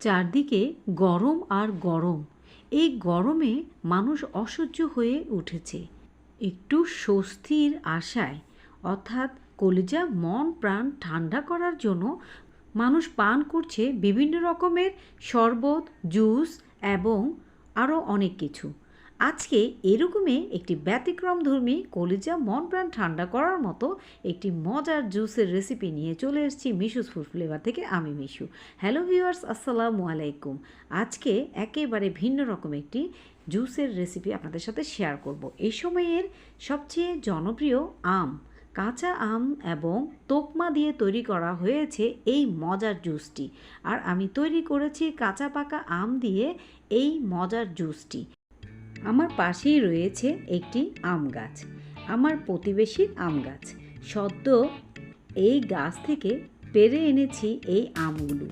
চারদিকে গরম আর গরম। এই গরমে মানুষ অসহ্য হয়ে উঠেছে। একটু স্বস্তির আশায়, অর্থাৎ কলিজা মন প্রাণ ঠান্ডা করার জন্য মানুষ পান করছে বিভিন্ন রকমের শরবত, জুস এবং আরও অনেক কিছু। আজকে এরকমই একটি ব্যতিক্রমধর্মী কলিজা মন প্রাণ ঠান্ডা করার মতো একটি মজার জুসের রেসিপি নিয়ে চলে এসেছি মিশুস ফুড ফ্লেভার থেকে আমি মিশু হ্যালো ভিউয়ার্স আসসালামু আলাইকুম। আজকে একেবারে ভিন্ন রকম একটি জুসের রেসিপি আপনাদের সাথে শেয়ার করব। এই সময়ের সবচেয়ে জনপ্রিয় আম, কাঁচা আম এবং তোকমা দিয়ে তৈরি করা হয়েছে এই মজার জুসটি। আর আমি তৈরি করেছি কাঁচা পাকা আম দিয়ে এই মজার জুসটি। আমার পাশেই রয়েছে একটি আম গাছ। আমার প্রতিবেশীর আম গাছ। সদ্য এই গাছ থেকে পেরে এনেছি এই আমগুলো।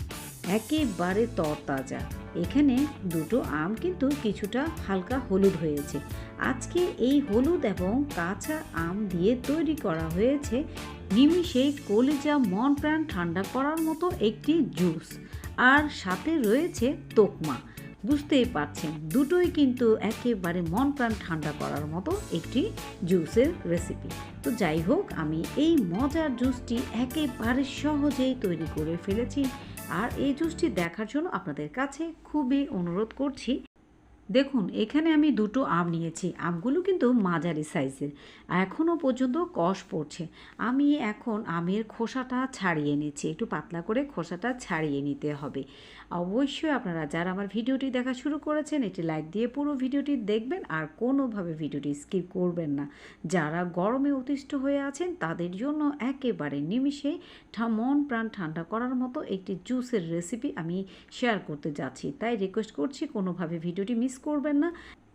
একেবারে তরতাজা। এখানে দুটো আম কিন্তু কিছুটা হালকা হলুদ হয়েছে। আজকে এই হলুদ এবং কাঁচা আম দিয়ে তৈরি করা হয়েছে নিমিষে কলিজা মন প্রাণ ঠান্ডা করার মতো একটি জুস। আর সাথে রয়েছে তোকমা। বুঝতেই পারছেন, দুটোই কিন্তু একেবারে মন প্রাণ ঠান্ডা করার মতো একটি জুসের রেসিপি তো যাই হোক, আমি এই মজার জুসটি একেবারে সহজেই তৈরি করে ফেলেছি। আর এই জুসটি দেখার জন্য আপনাদের কাছে খুবই অনুরোধ করছি দেখুন, এখানে আমি দুটো আম নিয়েছি। আমগুলো কিন্তু মাঝারি সাইজের। এখনও পর্যন্ত কষ পড়ছে। আমি এখন আমের খোসাটা ছাড়িয়ে নিচ্ছি। একটু পাতলা করে খোসাটা ছাড়িয়ে নিতে হবে। অবশ্যই আপনারা যারা আমার ভিডিওটি দেখা শুরু করেছেন এটি লাইক দিয়ে পুরো ভিডিওটি দেখবেন আর কোনোভাবে ভিডিওটি স্কিপ করবেন না। যারা গরমে অতিষ্ঠ হয়ে আছেন, তাদের জন্য একেবারে নিমিষে মন প্রাণ ঠান্ডা করার মতো একটি জুসের রেসিপি আমি শেয়ার করতে যাচ্ছি। তাই রিকোয়েস্ট করছি কোনোভাবে ভিডিওটি মিস করবেন না।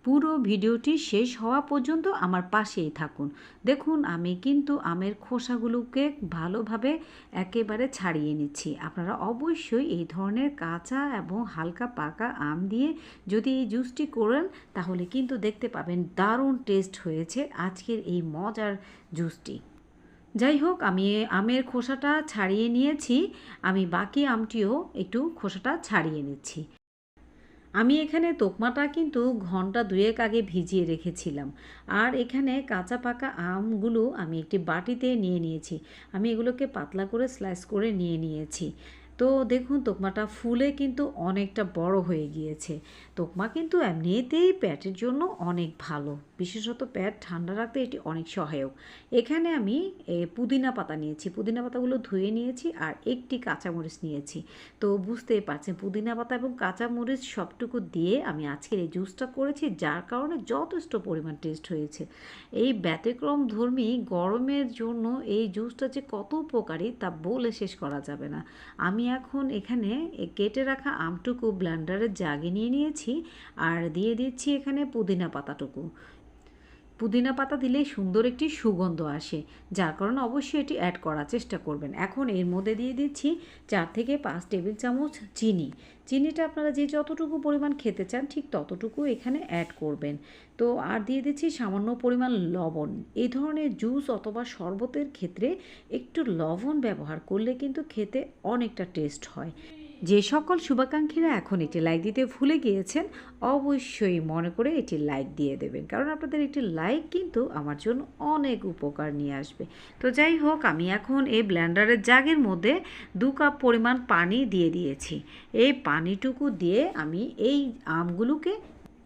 পুরো ভিডিওটি শেষ হওয়া পর্যন্ত আমার পাশেই থাকুন। দেখুন, আমি কিন্তু আমের খোসাগুলোকে ভালোভাবে একেবারে ছাড়িয়ে নিচ্ছি। আপনারা অবশ্যই এই ধরনের কাঁচা এবং হালকা পাকা আম দিয়ে যদি এই জুসটি করেন, তাহলে কিন্তু দেখতে পাবেন দারুণ টেস্ট হয়েছে আজকের এই মজার জুসটি। যাই হোক, আমি আমের খোসাটা ছাড়িয়ে নিয়েছি। আমি বাকি আমটিও একটু খোসাটা ছাড়িয়ে নিচ্ছি। আমি এখানে তোকমাটা কিন্তু ঘণ্টা দুয়েক আগে ভিজিয়ে রেখেছিলাম। আর এখানে কাঁচা পাকা আমগুলো আমি একটি বাটিতে নিয়ে নিয়েছি। আমি এগুলোকে পাতলা করে স্লাইস করে নিয়ে নিয়েছি। তো দেখুন, তোকমাটা ফুলে কিন্তু অনেকটা বড় হয়ে গিয়েছে। তোকমা কিন্তু এমনিতেই প্যাটের জন্য অনেক ভালো। বিশেষত প্যাট ঠান্ডা রাখতে এটি অনেক সহায়ক। এখানে আমি পুদিনা পাতা নিয়েছি। পুদিনা পাতাগুলো ধুয়ে নিয়েছি আর একটি কাঁচামরিচ নিয়েছি। তো বুঝতেই পারছেন, পুদিনা পাতা এবং কাঁচামরিচ সবটুকু দিয়ে আমি আজকের এই জুসটা করেছি, যার কারণে যথেষ্ট পরিমাণ টেস্ট হয়েছে। এই ব্যতিক্রম ধর্মী গরমের জন্য এই জুসটা যে কত উপকারী তা বলে শেষ করা যাবে না। আমি এখন এখানে কেটে রাখা আমটুকু ব্লান্ডারের জাগে নিয়ে নিয়েছি আর দিয়ে দিচ্ছি এখানে পুদিনা পাতাটুকু। পুদিনা পাতা দিলে সুন্দর একটি সুগন্ধ আসে, যার কারণে অবশ্যই এটি অ্যাড করার চেষ্টা করবেন। এখন এর মধ্যে দিয়ে দিচ্ছি চার থেকে পাঁচ টেবিল চামচ চিনি। চিনিটা আপনারা যে যতটুকু পরিমাণ খেতে চান, ঠিক ততটুকু এখানে অ্যাড করবেন। তো আর দিয়ে দিচ্ছি সামান্য পরিমাণ লবণ। এই ধরনের জুস অথবা শরবতের ক্ষেত্রে একটু লবণ ব্যবহার করলে কিন্তু খেতে অনেকটা টেস্ট হয়। যে সকল শুভাকাঙ্ক্ষীরা এখন এটি লাইক দিতে ভুলে গিয়েছেন, অবশ্যই মনে করে এটি লাইক দিয়ে দেবেন। কারণ আপনাদের একটি লাইক কিন্তু আমার জন্য অনেক উপকার নিয়ে আসবে। তো যাই হোক, আমি এখন এই ব্ল্যান্ডারের জাগের মধ্যে দু কাপ পরিমাণ পানি দিয়ে দিয়েছি। এই পানিটুকু দিয়ে আমি এই আমগুলোকে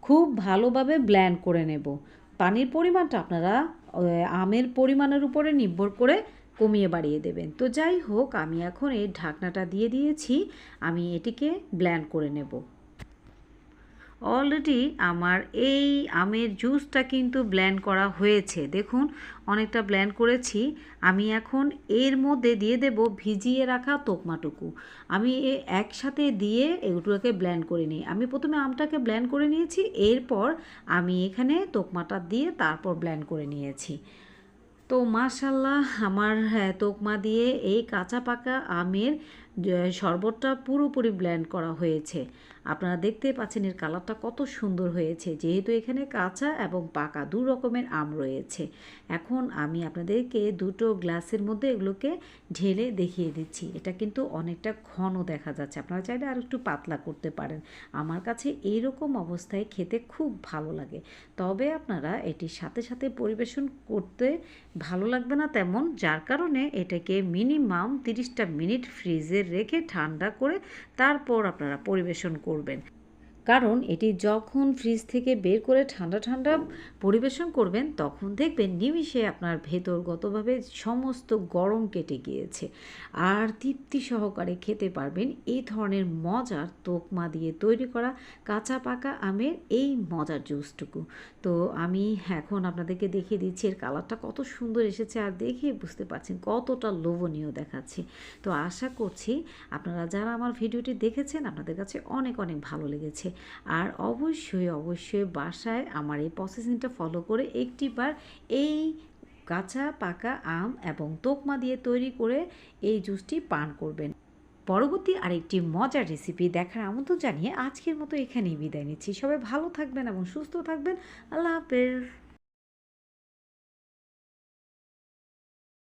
খুব ভালোভাবে ব্ল্যান্ড করে নেব। পানির পরিমাণটা আপনারা আমের পরিমাণের উপরে নির্ভর করে কমিয়ে বাড়িয়ে দেবেন। তো যাই হোক, আমি এখন এই ঢাকনাটা দিয়ে দিয়েছি। আমি এটিকে ব্ল্যান্ড করে নেব। অলরেডি আমার এই আমের জুসটা কিন্তু ব্ল্যান্ড করা হয়েছে। দেখুন, অনেকটা ব্ল্যান্ড করেছি। আমি এখন এর মধ্যে দিয়ে দেব ভিজিয়ে রাখা তোকমাটুকু। আমি এ একসাথে দিয়ে এগুলোকে ব্ল্যান্ড করে নিই। আমি প্রথমে আমটাকে ব্ল্যান্ড করে নিয়েছি। এরপর আমি এখানে তোকমাটা দিয়ে তারপর ব্ল্যান্ড করে নিয়েছি। তো মাশাল্লাহ আমার হ্যাঁ, তোকমা দিয়ে এই কাঁচা পাকা আমের শরবতটা পুরোপুরি ব্ল্যান্ড করা হয়েছে। আপনারা দেখতে পাচ্ছেন এর কালারটা কত সুন্দর হয়েছে। যেহেতু এখানে কাঁচা এবং পাকা দু রকমের আম রয়েছে। এখন আমি আপনাদেরকে দুটো গ্লাসের মধ্যে এগুলোকে ঢেলে দেখিয়ে দিচ্ছি। এটা কিন্তু অনেকটা ঘন দেখা যাচ্ছে। আপনারা চাইলে আর একটু পাতলা করতে পারেন। আমার কাছে এইরকম অবস্থায় খেতে খুব ভালো লাগে। তবে আপনারা এটির সাথে সাথে পরিবেশন করতে ভালো লাগবে না তেমন, যার কারণে এটাকে মিনিমাম তিরিশটা মিনিট ফ্রিজে রেখে ঠান্ডা করে তারপর আপনারা পরিবেশন করবেন। কারণ এটি যখন ফ্রিজ থেকে বের করে ঠান্ডা ঠান্ডা পরিবেশন করবেন, তখন দেখবেন নিমিষে আপনার ভেতরগতভাবে সমস্ত গরম কেটে গিয়েছে। আর তৃপ্তি সহকারে খেতে পারবেন এই ধরনের মজার তোকমা দিয়ে তৈরি করা কাঁচা পাকা আমের এই মজার জুসটুকু তো আমি এখন আপনাদেরকে দেখিয়ে দিচ্ছি এর কালারটা কত সুন্দর এসেছে আর দেখে বুঝতে পারছেন কতটা লোভনীয় দেখাচ্ছে। তো আশা করছি আপনারা যারা আমার ভিডিওটি দেখেছেন, আপনাদের কাছে অনেক অনেক ভালো লেগেছে। আর অবশ্যই অবশ্যই বাসায় আমার এই প্রসেসিংটা ফলো করে একটিবার এই কাঁচা, পাকা আম এবং তোকমা দিয়ে তৈরি করে এই জুসটি পান করবেন। পরবর্তী আরেকটি মজার রেসিপি দেখার আমন্ত্রণ জানিয়ে আজকের মতো এখানেই বিদায় নিচ্ছি। সবাই ভালো থাকবেন এবং সুস্থ থাকবেন। আল্লাহ হাফেজ।